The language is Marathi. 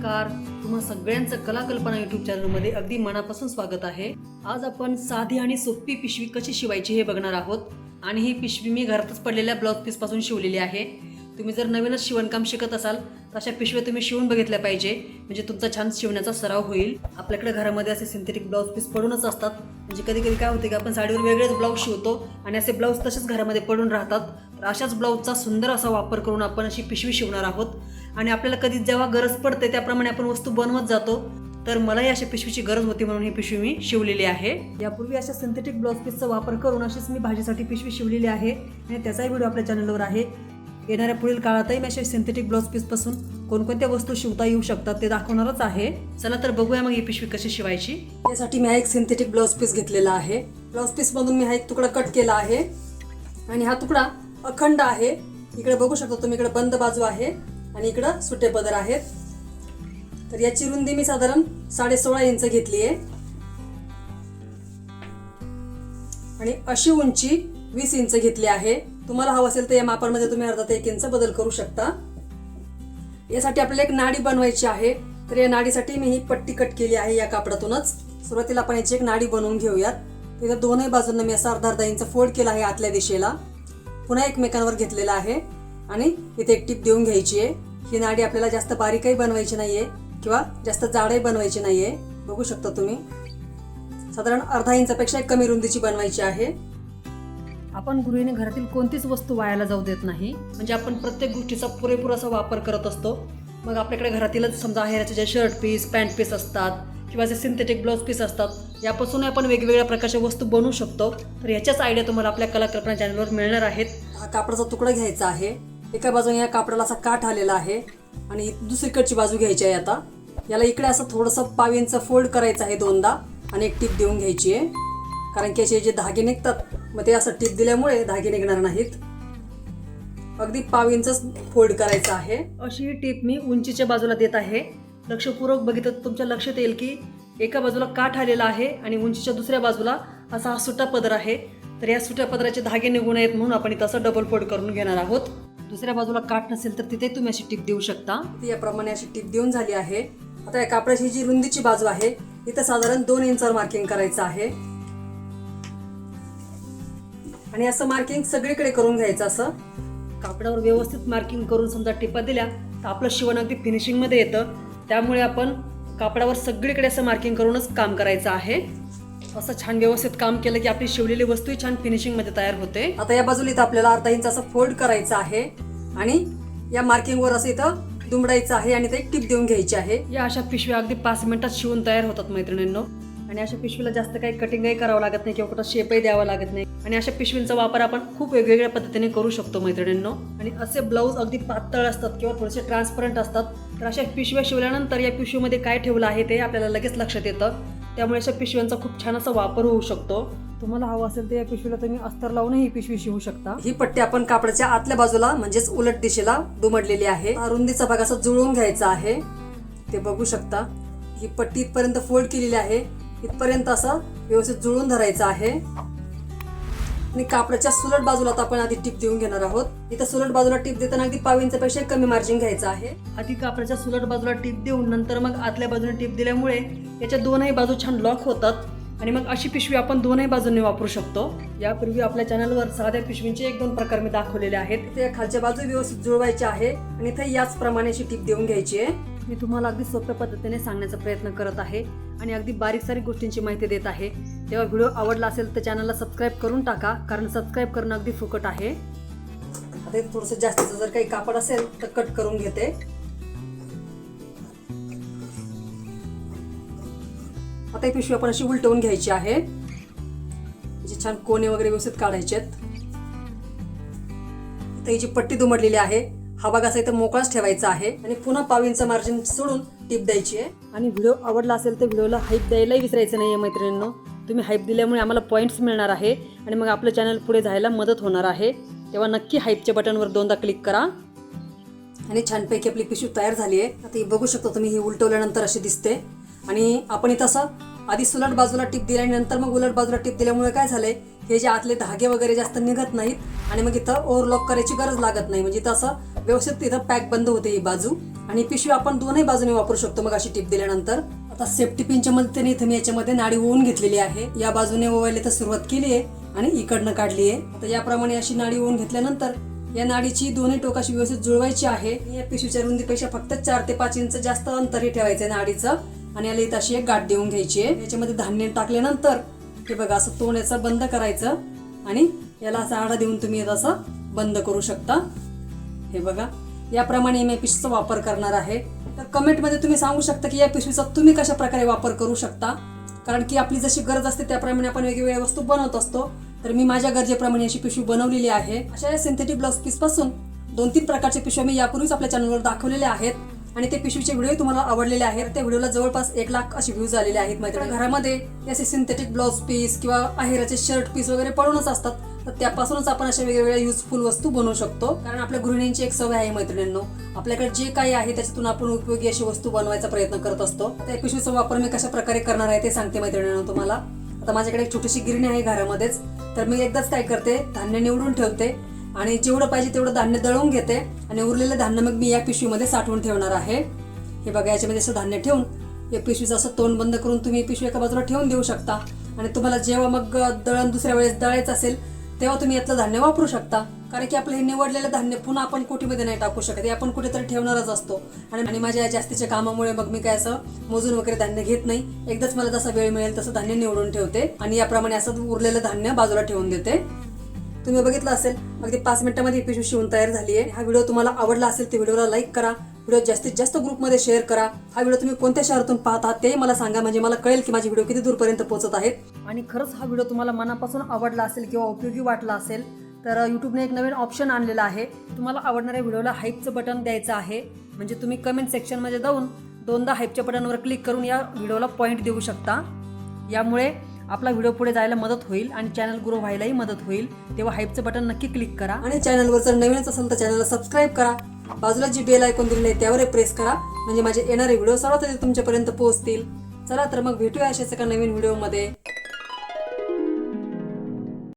नमस्कार. तुम्हा सगळ्यांचं कलाकल्पना युट्यूब चॅनलमध्ये अगदी मनापासून स्वागत आहे. आज आपण साधी आणि सोपी पिशवी कशी शिवायची हे बघणार आहोत. आणि ही पिशवी मी घरातच पडलेल्या ब्लाऊज पीसपासून शिवलेली आहे. तुम्ही जर नवीनच शिवणकाम शिकत असाल तर अशा पिशव्या तुम्ही शिवून बघितल्या पाहिजे. म्हणजे तुमचा छान शिवण्याचा सराव होईल. आपल्याकडे घरामध्ये असे सिंथेटिक ब्लाऊज पीस पडूनच असतात. म्हणजे कधी कधी काय होते की आपण साडीवर वेगळेच ब्लाऊज शिवतो आणि असे ब्लाऊज तसेच घरामध्ये पडून राहतात. तर अशाच ब्लाऊजचा सुंदर असा वापर करून आपण अशी पिशवी शिवणार आहोत. आणि आपल्याला कधी जेव्हा गरज पडते त्याप्रमाणे आपण वस्तू बनवत जातो. तर मलाही अशा पिशवीची गरज होती म्हणून ही पिशवी मी शिवलेली आहे. यापूर्वी अशा सिंथेटिक ब्लाऊज पीसचा वापर करून अशीच मी भाजीसाठी पिशवी शिवलेली आहे. आणि त्याचाही व्हिडिओ आपल्या चॅनलवर आहे. येणाऱ्या पुढील काळातही मी अशा सिंथेटिक ब्लाऊज पीसपासून कोणकोणत्या वस्तू शिवता येऊ शकतात ते दाखवणारच आहे. चला तर बघूया मग ही पिशवी कशी शिवायची. यासाठी मी हा एक सिंथेटिक ब्लाऊज पीस घेतलेला आहे. ब्लाउज पीसमधून मी हा एक तुकडा कट केला आहे. आणि हा तुकडा अखंड आहे. इकडे बघू शकता तुम्ही इकडे बंद बाजू आहे आणि इकडं सुटे पदर आहेत. तर याची रुंदी मी साधारण साडे सोळा इंच घेतली आहे. आणि अशी उंची वीस इंच घेतली आहे. तुम्हाला हवं असेल तर या मापामध्ये तुम्ही अर्धा ते एक इंच बदल करू शकता. यासाठी आपल्याला एक नाडी बनवायची आहे. तर या नाडीसाठी मी ही पट्टी कट केली आहे या कापडातूनच. सुरुवातीला आपण याची एक नाडी बनवून घेऊयात. तिथं दोनही बाजूंना मी असा अर्धा अर्धा इंच फोल्ड केला आहे आतल्या दिशेला. पुन्हा एकमेकांवर घेतलेला आहे. आणि इथे एक टीप देऊन घ्यायची आहे. ही नाडी आपल्याला जास्त बारीकही बनवायची नाहीये किंवा जास्त जाडही बनवायची नाहीये. बघू शकता तुम्ही. साधारण अर्धा इंचापेक्षा कमी रुंदीची बनवायची आहे. आपण गृहिणी घरातील कोणतीच वस्तू वायाला जाऊ देत नाही. म्हणजे आपण प्रत्येक गोष्टीचा पुरेपूर असा वापर करत असतो. मग आपल्याकडे घरातीलच समजा आहेराचे जे शर्ट पीस पॅन्ट पीस असतात किंवा जे सिंथेटिक ब्लाऊज पीस असतात यापासून आपण वेगवेगळ्या प्रकारच्या वस्तू बनवू शकतो. तर याच्याच आयडिया तुम्हाला आपल्या कलाकल्पना चॅनलवर मिळणार आहेत. हा कापडाचा तुकडा घ्यायचा आहे. एका बाजूने या कापडाला असा काठ आलेला आहे आणि दुसरीकडची बाजू घ्यायची आहे आता. याला इकडे असं थोडंसं पावींचं फोल्ड करायचं आहे दोनदा आणि एक टीप देऊन घ्यायची आहे. कारण की याचे जे धागे निघतात मग ते असं टीप दिल्यामुळे धागे निघणार नाहीत. अगदी पाव इंचच फोल्ड करायचं आहे. अशी ही टीप मी उंचीच्या बाजूला देत आहे. लक्षपूर्वक बघितलं तुमच्या लक्षात येईल की एका बाजूला काठ आलेला आहे आणि उंचीच्या दुसऱ्या बाजूला असा हा सुटा पदर आहे. तर या सुट्या पदराचे धागे निघून नयेत म्हणून आपण इथं असं डबल फोल्ड करून घेणार आहोत. दुसऱ्या बाजूला काठ नसेल तर तिथे तुम्ही अशी टीप देऊ शकता. ती याप्रमाणे अशी टीप देऊन झाली आहे. आता या कापडाची जी रुंदीची बाजू आहे इथं साधारण दोन इंचावर मार्किंग करायचं आहे. आणि असं मार्किंग सगळीकडे करून घ्यायचं असं. कापडावर व्यवस्थित मार्किंग करून समजा टिपा दिल्या तर आपलं शिवण अगदी फिनिशिंगमध्ये येतं. त्यामुळे आपण कापडावर सगळीकडे असं मार्किंग करूनच काम करायचं आहे. असं छान व्यवस्थित काम केलं की आपली शिवलेली वस्तूही छान फिनिशिंगमध्ये तयार होते. आता या बाजूला इथं आपल्याला अर्धा इंच असं फोल्ड करायचं आहे आणि या मार्किंगवर असं इथं दुमडायचं आहे आणि ते एक टिप देऊन घ्यायची आहे. या अशा पिशव्या अगदी पाच मिनिटात शिवून तयार होतात मैत्रिणींनो. आणि अशा पिशवीला जास्त काही कटिंगही करावं लागत नाही किंवा कुठं शेपही द्यावा लागत नाही. आणि अशा पिशवींचा वापर आपण खूप वेगवेगळ्या पद्धतीने करू शकतो मैत्रिणींनो. आणि असे ब्लाऊज अगदी पातळ असतात किंवा थोडेसे ट्रान्सपरंट असतात. तर अशा पिशव्या शिवल्यानंतर या पिशवीमध्ये काय ठेवलं आहे ते आपल्याला लगेच लक्षात येतं. त्यामुळे अशा पिशव्यांचा खूप छान असा वापर होऊ शकतो. तुम्हाला हवं असेल तर या पिशवीला तुम्ही अस्तर लावूनही ही पिशवी शिवू शकता. ही पट्टी आपण कापडाच्या आतल्या बाजूला म्हणजेच उलट दिशेला दुमडलेली आहे. रुंदीचा भाग असा जुळवून घ्यायचा आहे. ते बघू शकता. ही पट्टी इथपर्यंत फोल्ड केलेली आहे. इथपर्यंत असं व्यवस्थित जुळून धरायचं आहे. आणि कापडाच्या सुलट बाजूला आता आपण आधी टीप देऊन घेणार आहोत. इथं सुलट बाजूला टीप देताना अगदी पाव इंचापेक्षा कमी मार्जिन घ्यायचं आहे. आधी कापडाच्या सुलट बाजूला टीप देऊन नंतर मग आतल्या बाजूने टीप दिल्यामुळे याच्या दोनही बाजू छान लॉक होतात. आणि मग अशी पिशवी आपण दोनही बाजूंनी वापरू शकतो. यापूर्वी आपल्या चॅनलवर साध्या पिशवींचे एक दोन प्रकार मी दाखवलेले आहेत. ते खालच्या बाजू व्यवस्थित जुळवायचे आहे. आणि इथे याचप्रमाणे अशी टीप देऊन घ्यायची आहे. मी तुम्हाला अगदी सोप्या पद्धतीने सांगण्याचा प्रयत्न करत आहे आणि अगदी बारीक सारीक गोष्टींची माहिती देत आहे. तेव्हा व्हिडिओ आवडला असेल तर चॅनलला सबस्क्राईब करून टाका कारण सबस्क्राईब करणं अगदी फुकट आहे. आता इथे थोडंसं जास्तीचं जर काही कापड असेल तर कट करून घेते. आता ही पिशवी आपण अशी उलटवून घ्यायची आहे. जे छान कोणे वगैरे व्यवस्थित काढायचे आहेत तर ही जी पट्टी दुमडलेली आहे हा भाग असा इथं मोकळाच ठेवायचा आहे आणि पुन्हा पावींचं मार्जिन सोडून टिप द्यायची आहे. आणि व्हिडिओ आवडला असेल तर व्हिडिओला हाईप द्यायलाही विसरायचं नाही आहे मैत्रिणींनो. तुम्ही हाईप दिल्यामुळे आम्हाला पॉईंट्स मिळणार आहे आणि मग आपलं चॅनल पुढे जायला मदत होणार आहे. तेव्हा नक्की हाईपच्या बटनवर दोनदा क्लिक करा. आणि छानपैकी आपली पिशवी तयार झाली आहे. आता ही बघू शकता तुम्ही ही उलटवल्यानंतर अशी दिसते. आणि आपण इथं असं आधी सुलट बाजूला टिप दिली आणि नंतर मग उलट बाजूला टिप दिल्यामुळे काय झालंय हे जे आतले धागे वगैरे जास्त निघत नाहीत आणि मग इथं ओव्हरलॉक करायची गरज लागत नाही. म्हणजे इथं असं व्यवस्थित तिथं पॅक बंद होते ही बाजू. आणि पिशवी आपण दोनही बाजूने वापरू शकतो मग अशी टीप दिल्यानंतर. आता सेफ्टी पिनच्या मदतीने इथे मी याच्यामध्ये नाडी ओवून घेतलेली आहे. या बाजूने ओवायला तर सुरुवात केली आहे आणि इकडनं काढली आहे. आता याप्रमाणे अशी नाडी ओवून घेतल्यानंतर या नाडीची दोन्ही टोकाशी व्यवस्थित जुळवायची आहे. या पिशवीच्या रुंदीपेक्षा फक्त चार ते पाच इंच जास्त अंतर हे ठेवायचं आहे नाडीचं. आणि याला इथं अशी एक गाठ देऊन घ्यायची आहे. याच्यामध्ये धान्य टाकल्यानंतर हे बघा असं तोंड याचं बंद करायचं. आणि याला असा आडा देऊन तुम्ही असं बंद करू शकता. हे बघा. याप्रमाणे मी पिशवीचा वापर करणार आहे. तर कमेंटमध्ये तुम्ही सांगू शकता की या पिशवीचा तुम्ही कशा प्रकारे वापर करू शकता? कारण की आपली जशी गरज असते त्याप्रमाणे आपण वेगवेगळ्या वस्तू बनवत असतो. तर मी माझ्या गरजेप्रमाणे अशी पिशवी बनवलेली आहे. अशा या सिंथेटिक ब्लाउज पीसपासून दोन तीन प्रकारचे पिशव्या मी यापूर्वीच आपल्या चॅनलवर दाखवलेल्या आहेत. आणि ते पिशवीचे व्हिडिओ तुम्हाला आवडलेले आहेत. त्या व्हिडिओला जवळपास एक लाख असे व्ह्यूज आलेले आहेत. माझ्या घरामध्ये असे सिंथेटिक ब्लाउज पीस किंवा आहेराचे शर्ट पीस वगैरे पडूनच असतात. तर त्यापासूनच आपण अशा वेगवेगळ्या युजफुल वस्तू बनवू शकतो. कारण आपल्या गृहिणींची एक सवय आहे मैत्रिणींनो. आपल्याकडे जे काही आहे त्याच्यातून आपण उपयोगी अशी वस्तू बनवायचा प्रयत्न करत असतो. त्या पिशवीचा वापर मी कशा प्रकारे करणार आहे ते सांगते मैत्रिणींनो तुम्हाला. आता माझ्याकडे एक छोटीशी गिरणी आहे घरामध्येच. तर मी एकदाच काय करते धान्य निवडून ठेवते. आणि जेवढं पाहिजे तेवढं धान्य दळून घेते. आणि उरलेलं धान्य मग मी या पिशवीमध्ये साठवून ठेवणार आहे. हे बघा याच्यामध्ये असं धान्य ठेवून या पिशवीचं असं तोंड बंद करून तुम्ही पिशवी एका बाजूला ठेवून देऊ शकता. आणि तुम्हाला जेव्हा मग दळण दुसऱ्या वेळेस दळायचं असेल तेव्हा तुम्ही यातलं धान्य वापरू शकता. कारण की आपलं हे निवडलेलं धान्य पुन्हा आपण कोटीमध्ये नाही टाकू शकत. हे आपण कुठेतरी ठेवणारच असतो. आणि माझ्या या जास्तीच्या कामामुळे मग मी काय असं मोजून वगैरे धान्य घेत नाही. एकदाच मला जसा वेळ मिळेल तसं धान्य निवडून ठेवते. आणि याप्रमाणे असं उरलेलं धान्य बाजूला ठेवून देते. तुम्ही बघितलं असेल अगदी पाच मिनिटांमध्ये पिशवी शिवून तयार झाली आहे. हा व्हिडिओ तुम्हाला आवडला असेल तर व्हिडिओला लाईक करा. व्हिडिओ जास्तीत जास्त ग्रुपमध्ये शेअर करा. हा व्हिडिओ तुम्ही कोणत्या शहरातून पाहता ते मला सांगा. म्हणजे मला कळेल की माझे व्हिडिओ किती दूरपर्यंत पोहोचत आहेत. आणि खरंच हा व्हिडिओ तुम्हाला मनापासून आवडला असेल किंवा उपयोगी वाटला असेल तर यूट्यूबने एक नवीन ऑप्शन आणलेला आहे. तुम्हाला आवडणाऱ्या व्हिडिओला हाईपचं बटन द्यायचं आहे. म्हणजे तुम्ही कमेंट सेक्शनमध्ये जाऊन दोनदा हाईपच्या बटनवर क्लिक करून या व्हिडिओला पॉईंट देऊ शकता. यामुळे आपला व्हिडिओ पुढे जायला मदत होईल आणि चॅनल ग्रो व्हायलाही मदत होईल. तेव्हा हाईपचं बटन नक्की क्लिक करा. आणि चॅनलवर जर नवीनच असेल तर चॅनलला सबस्क्राईब करा. बाजूला जी बेल ऐकून दिली आहे त्यावर प्रेस करा. म्हणजे माझे येणारे व्हिडिओ सर्वात तुमच्यापर्यंत पोहोचतील. चला तर मग भेटूया अशाच एका नवीन व्हिडिओमध्ये.